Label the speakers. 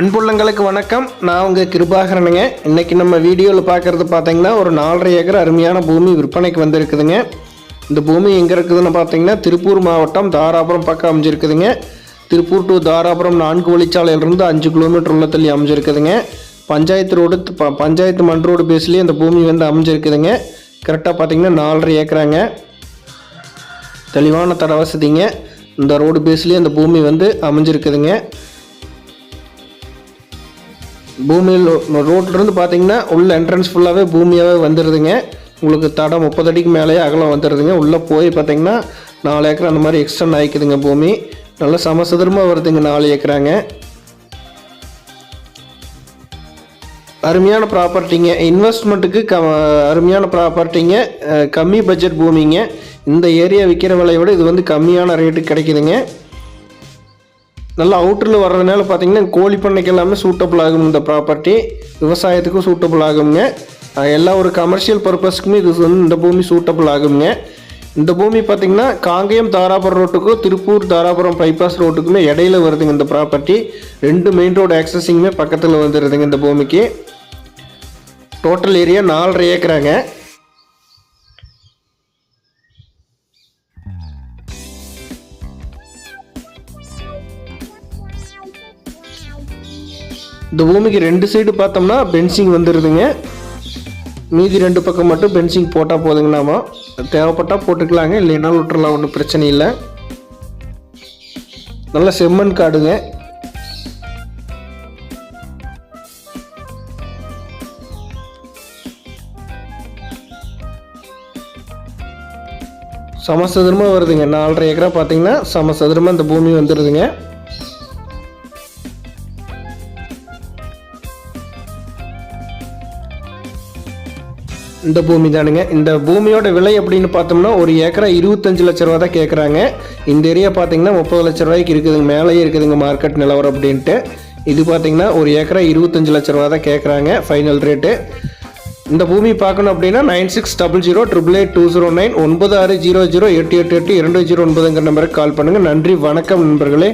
Speaker 1: அன்புள்ளங்களுக்கு வணக்கம். நான் உங்கள் கிருபாகரனுங்க. இன்றைக்கி நம்ம வீடியோவில் பார்க்குறது பார்த்தீங்கன்னா ஒரு நாலரை ஏக்கர் அருமையான பூமி விற்பனைக்கு வந்திருக்குதுங்க. இந்த பூமி எங்கே இருக்குதுன்னு பார்த்தீங்கன்னா திருப்பூர் மாவட்டம் தாராபுரம் பக்கம் அமைஞ்சிருக்குதுங்க. திருப்பூர் டு தாராபுரம் நான்கு வழிச்சாலையிலிருந்து அஞ்சு கிலோமீட்டர் உள்ள தள்ளி அமைஞ்சிருக்குதுங்க. பஞ்சாயத்து ரோடு ப- பஞ்சாயத்து மண் ரோடு பேஸ்லேயே இந்த பூமி வந்து அமைஞ்சிருக்குதுங்க. கரெக்டாக பார்த்தீங்கன்னா நாலரை ஏக்கராங்க. தெளிவான தட வசதிங்க. இந்த ரோடு பேஸ்லேயே இந்த பூமி வந்து அமைஞ்சிருக்குதுங்க. பூமியில் ரோட்லேருந்து பார்த்தீங்கன்னா உள்ள என்ட்ரன்ஸ் ஃபுல்லாகவே பூமியாகவே வந்துடுதுங்க உங்களுக்கு தடம் முப்பது அடிக்கு மேலேயே அகலம் வந்துடுதுங்க உள்ளே போய் பார்த்தீங்கன்னா நாலு ஏக்கர் அந்த மாதிரி எக்ஸ்டெண்ட் ஆகிக்குதுங்க பூமி. நல்லா சமசதுரமாக வருதுங்க நாலு ஏக்கராங்க. அருமையான ப்ராப்பர்ட்டிங்க இன்வெஸ்ட்மெண்ட்டுக்கு க அருமையான ப்ராப்பர்ட்டிங்க கம்மி பட்ஜெட் பூமிங்க. இந்த ஏரியா விற்கிற விலையை விட இது வந்து கம்மியான ரேட்டுக்கு கிடைக்குதுங்க. நல்லா அவுட்டரில் வர்றதுனால பார்த்தீங்கன்னா கோழி பண்ணைக்கு எல்லாமே சூட்டபிள் ஆகும். இந்த ப்ராப்பர்ட்டி விவசாயத்துக்கும் சூட்டபிள் ஆகுங்க. எல்லா ஒரு கமர்ஷியல் பர்பஸ்க்குமே இது வந்து இந்த பூமி சூட்டபிள் ஆகுங்க. இந்த பூமி பார்த்தீங்கன்னா காங்கேயம் தாராபுரம் ரோட்டுக்கும் திருப்பூர் தாராபுரம் பைபாஸ் ரோட்டுக்குமே இடையில வருதுங்க இந்த ப்ராப்பர்ட்டி ரெண்டு மெயின் ரோடு ஆக்சஸிங்குமே பக்கத்தில் வந்துடுதுங்க இந்த பூமிக்கு. டோட்டல் ஏரியா நாலரை ஏக்கராங்க. இந்த பூமிக்கு ரெண்டு சைடு பார்த்தோம்னா பென்சிங் வந்துடுதுங்க மீதி ரெண்டு பக்கம் மட்டும் பென்சிங் போட்டால் போதுங்கண்ணாமா தேவைப்பட்டால் போட்டுக்கலாங்க இல்லைனாலும் விட்டுறலாம் ஒன்றும் பிரச்சனை இல்லை. நல்ல செம்மண் காடுங்க. சமசதுரமாக வருதுங்க. நாலரை ஏக்கரா பார்த்தீங்கன்னா சமசதுரமாக இந்த பூமி வந்துடுதுங்க இந்த பூமி தானுங்க. இந்த பூமியோட விலை அப்படின்னு பார்த்தோம்னா ஒரு ஏக்கரா இருபத்தஞ்சு லட்ச ரூபா தான் கேட்குறாங்க இந்த ஏரியா பார்த்தீங்கன்னா முப்பது லட்ச ரூபாய்க்கு இருக்குதுங்க. மேலேயே இருக்குதுங்க மார்க்கெட் நிலவரம் அப்படின்ட்டு. இது பார்த்தீங்கன்னா ஒரு ஏக்கரா இருபத்தஞ்சு லட்ச ரூபா தான் கேட்குறாங்க ஃபைனல் ரேட்டு இந்த பூமி பார்க்கணும் அப்படின்னா nine six double zero triple eight two zero nine ஒன்பது ஆறு ஜீரோ ஜீரோ எட்டு எட்டு எட்டு இரண்டு ஜீரோ ஒன்பதுங்கிற நம்பருக்கு கால் பண்ணுங்கள் நன்றி வணக்கம் நண்பர்களே.